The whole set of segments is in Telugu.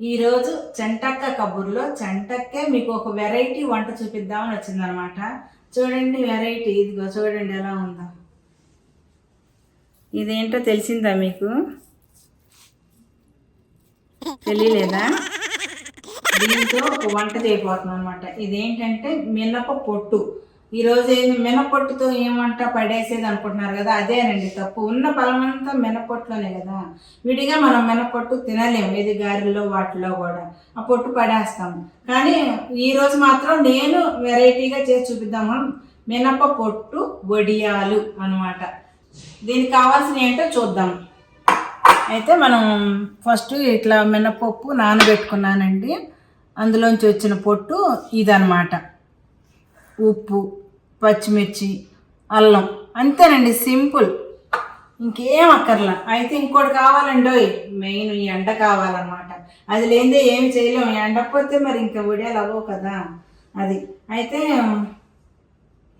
ఈరోజు చెంటక్క కబుర్లో చెంటక్కే మీకు ఒక వెరైటీ వంట చూపిద్దామని వచ్చిందనమాట. చూడండి వెరైటీ ఇదిగో చూడండి ఎలా ఉందో. ఇదేంటో తెలిసిందా మీకు? తెలియలేదా? దీంతో ఒక వంట చేయబోతున్నాం అనమాట. ఇదేంటంటే మినప పొట్టు. ఈరోజు ఏమి మినపొట్టుతో ఏమంటా పడేసేది అనుకుంటున్నారు కదా అదేనండి తప్పు. ఉన్న బలమంతా మినపొట్టులోనే కదా. విడిగా మనం మినపొట్టు తినలేము ఇది గారెల్లో వాటిలో కూడా. ఆ పొట్టు పడేస్తాము. కానీ ఈరోజు మాత్రం నేను వెరైటీగా చేసి చూపిద్దాము. మినప పొట్టు వడియాలు అన్నమాట. దీనికి కావాల్సిన ఏంటో చూద్దాం. అయితే మనం ఫస్ట్ ఇట్లా మినపప్పు నానబెట్టుకున్నానండి. అందులోంచి వచ్చిన పొట్టు ఇదనమాట ఉప్పు. పచ్చిమిర్చి అల్లం. అంతేనండి సింపుల్. ఇంకేం అక్కర్లా. అయితే ఇంకోటి కావాలండి ఓయ్. మెయిన్ ఈ ఎండ కావాలన్నమాట. అది లేనిదే ఏమి చేయలేము. ఎండకపోతే మరి ఇంకా ఉడియాలు అవ్వవు కదా. అది. అయితే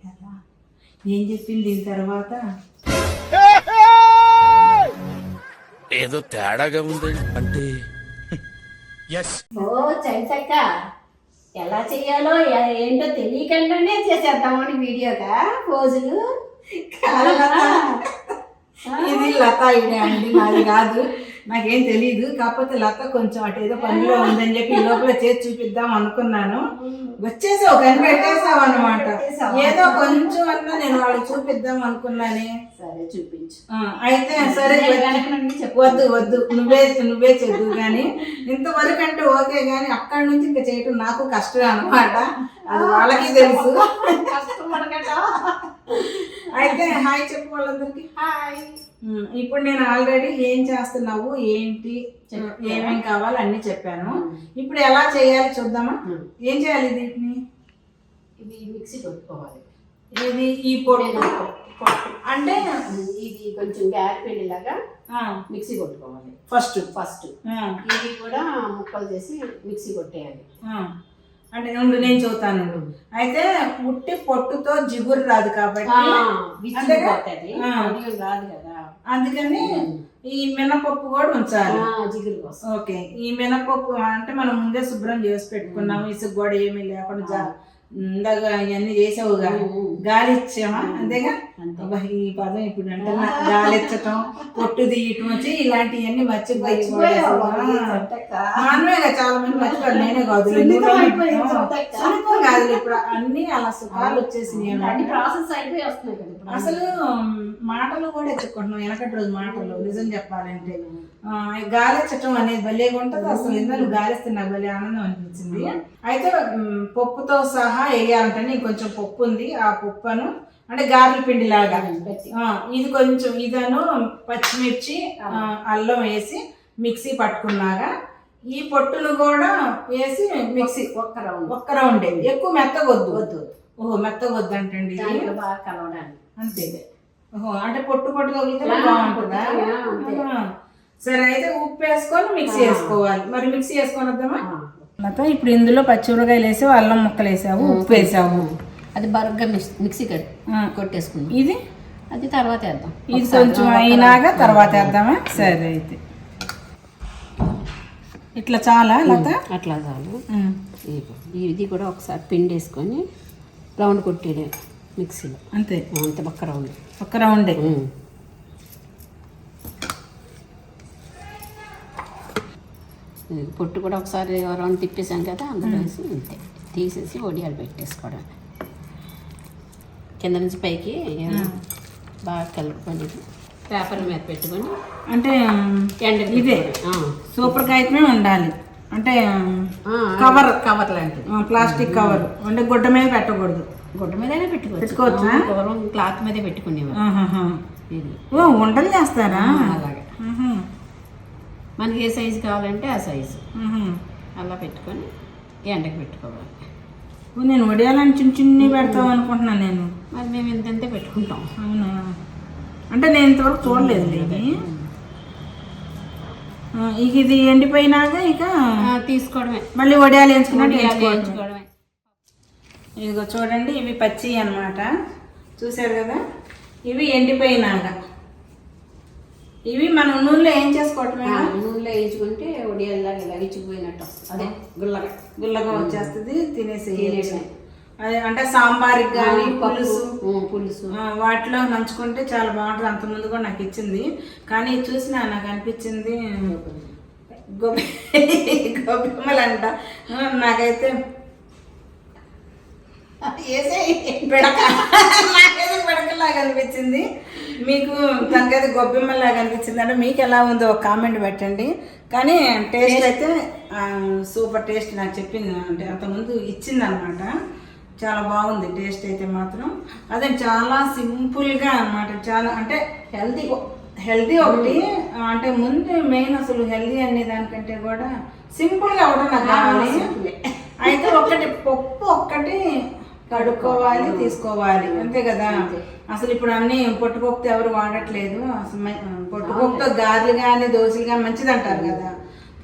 ఎలా? ఏం చెప్పింది దీని తర్వాత? ఏదో తేడాగా ఉంది అంటే ఎస్ ఓ చంచక్క. ఎలా చెయ్యాలో ఏంటో తెలియకుండానే చేసేద్దామని వీడియోగా పోజులు? ఇది లత ఇదే అండి నాది కాదు. నాకేం తెలియదు కాకపోతే లత కొంచెం అటు ఏదో పనిలో ఉందని చెప్పి లోపల చేసి చూపిద్దాం అనుకున్నాను. వచ్చేసావు కనిపెట్టేసావు అనమాట ఏదో కొంచెం అన్నా నేను వాళ్ళకి చూపిద్దాం అనుకున్నానే. సరే చూపించు. అయితే సరే. వద్దు. వద్దు నువ్వే నువ్వే చదువు కానీ. ఇంతవరకు అంటే ఓకే కానీ అక్కడి నుంచి ఇంకా చేయటం నాకు కష్టం అనమాట అది వాళ్ళకి తెలుసు. కష్టపడకట అయితే హాయ్ చెప్పు వాళ్ళందరికీ. హాయ్. ఇప్పుడు నేను ఆల్రెడీ ఏం చేస్తున్నావు ఏంటి ఏమేం కావాలి అన్ని చెప్పాను. ఇప్పుడు ఎలా చేయాలి చూద్దామా? ఏం చేయాలి వీటిని ఇవి మిక్సీ కొట్టుకోవాలి. ఇది ఈ పొట్టు. అంటే ఇది కొంచెం గ్యార్ పిండి లాగా ఆ, మిక్సీ కొట్టుకోవాలి. ఫస్ట్. ఫస్ట్. ఇది కూడా ముక్కలు చేసి మిక్సీ కొట్టేయాలి. అంటే నుండి నేను చూస్తాను అయితే ఉట్టి పొట్టుతో జిగురు రాదు కాబట్టి. రాదు కదా. అందుకని ఈ మినపప్పు కూడా ఉంచాలి. ఆ, జిగురు కోసం. ఓకే. ఈ మినపప్పు అంటే మనం ముందే శుభ్రం చేసి పెట్టుకున్నాము. ఇసుక కూడా ఏమీ లేకుండా ఇందాక ఇవన్నీ చేసావు కానీ గాలి ఇచ్చామా అంతేగా? ఈ పదం ఇప్పుడు అంటే గాలి ఇచ్చటం పొట్టు తీయటం వచ్చి ఇలాంటివన్నీ మర్చిపోయి? మానవేగా చాలా మంది మర్చిపోయారు. నేనే కాదు కాదు ఇప్పుడు అన్ని అలా సుఖాలు వచ్చేసినాయి అన్ని. ప్రాసెస్ అయిపోయి వస్తున్నాయి. అసలు మాటలు కూడా ఎత్తుకుంటున్నాం వెనకటి రోజు మాటలు నిజం చెప్పాలంటే. గాలిచ్చటం అనేది భలేగా ఉంటుంది. అసలు ఎందుకు గాలిస్తే నాకు భలే ఆనందం అనిపించింది. అయితే పప్పుతో సహా వేయాలంటే కొంచెం పప్పు ఉంది. ఆ పప్పును అంటే గారెల పిండి లాగా ఇది కొంచెం ఇదను పచ్చిమిర్చి అల్లం వేసి మిక్సీ పట్టుకున్నాగా ఈ పొట్టును కూడా వేసి మిక్సీ ఒక్క రౌండ్. ఒక్క రౌండ్. ఎక్కువ మెత్తగొద్దు. వద్దు. ఓహో మెత్తగొద్దు అంటండి బాగా కలవడానికి. అంతే. ఓహో అంటే పొట్టు పొట్టు తగిలితే బాగుంటుందా. సరే అయితే ఉప్పు వేసుకొని మిక్సీ. వేసుకోవాలి మరి మిక్సీ వేసుకొని వద్దామా. మొత్తం ఇప్పుడు ఇందులో పచ్చిమిరకాయలు వేసావు అల్లం ముక్కలు వేసావు ఉప్పు వేసావు. అది బరగ్గా మిక్స్. కొట్టేసుకుందాం. ఇది? అది తర్వాత వేద్దాం. ఇది కొంచెం ఒక్క అయినాక. తర్వాత వేద్దామా? సరే అయితే. ఇట్లా చాలా లత అట్లా చాలు. ఇది కూడా ఒకసారి పిండి వేసుకొని రౌండ్ కొట్టేయడం మిక్సీలో. అంతే. అంత పక్క రౌండ్. ఒక్క రౌండే. పొట్టు కూడా ఒకసారి రౌండ్ తిప్పేసాం కదా అందులో వేసి అంతే. తీసేసి వడియాలు పెట్టేసుకోవడం. కింద నుంచి పైకి బాగా కలుపుకొని పేపర్ మీద పెట్టుకొని అంటే ఎండ ఇదే సూపర్ కాగితమే ఉండాలి. అంటే కవర్ కవర్ లాంటిది. Plastic cover. అంటే గుడ్డ మీద పెట్టకూడదు. గుడ్డ మీదనే పెట్టుకోవచ్చు. క్లాత్ మీదే పెట్టుకునేవారు. ఆహాహా. ఇది. ఓ వంటలు చేస్తారా? అలాగే. మనకి ఏ సైజు కావాలంటే ఆ సైజు. అలా పెట్టుకొని ఎండకు పెట్టుకోవాలి. నేను వడియాలని చిన్న చిన్ని పెడతాం అనుకుంటున్నాను నేను. మరి మేము ఇంతంతే పెట్టుకుంటాం. అవునా? అంటే నేను ఇంతవరకు చూడలేదు ఇది ఇక ఇది ఎండిపోయినాక ఇక తీసుకోవడమే. మళ్ళీ వడియాలు వేయించుకున్నట్టు వేయించుకోవడమే. ఇదిగో చూడండి ఇవి పచ్చి అన్నమాట. చూసారు కదా? ఇవి ఎండిపోయినాక. ఇవి మనం నూనెలో ఏం చేసుకోవటమే నూనెలో వేయించుకుంటే వడియాలు గుల్లగా. గుల్లగా వచ్చేస్తుంది. అదే అంటే సాంబార్కి కానీ పులుసు. పులుసు. వాటిలో నంచుకుంటే చాలా బాగుంటుంది. అంత ముందు కూడా నాకు ఇచ్చింది. కానీ చూసినా నాకు అనిపించింది. గొబ్బ గొబ్బెమ్మలంట ఆ, నాకైతే పిడక. పిడకలాగా అనిపించింది. మీకు తనకైతే గొబ్బెమ్మలాగా అనిపించింది అంటే మీకు ఎలా ఉందో ఒక కామెంట్ పెట్టండి. కానీ టేస్ట్ అయితే సూపర్ టేస్ట్ నాకు చెప్పింది. అంటే అంతకుముందు ఇచ్చింది అనమాట చాలా బాగుంది టేస్ట్ అయితే మాత్రం. అదే చాలా సింపుల్గా అన్నమాట. చాలా అంటే హెల్తీ హెల్తీ ఒకటి. అంటే ముందు మెయిన్ అసలు హెల్తీ అనే దానికంటే కూడా సింపుల్గా అవడం నాకు కావాలి. అయితే ఒక్కటి పప్పు ఒక్కటి కడుక్కోవాలి తీసుకోవాలి. అంతే కదా? అసలు ఇప్పుడు అన్ని పొట్టుపప్పుతో ఎవరు వాడట్లేదు. అసలు పొట్టుపప్పుతో గారెలు కానీ దోశలు కానీ మంచిది అంటారు కదా?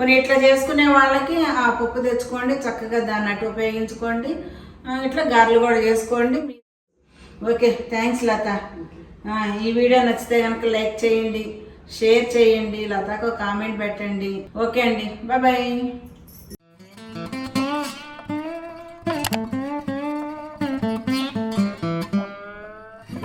మరి ఇట్లా చేసుకునే వాళ్ళకి ఆ పప్పు తెచ్చుకోండి చక్కగా దాన్ని అటు ఉపయోగించుకోండి. ఇట్లా గారెలు కూడా చేసుకోండి. Okay thanks Latha. ఈ వీడియో నచ్చితే కనుక లైక్ చేయండి షేర్ చేయండి లతకు కామెంట్ పెట్టండి. ఓకే అండి బాయ్.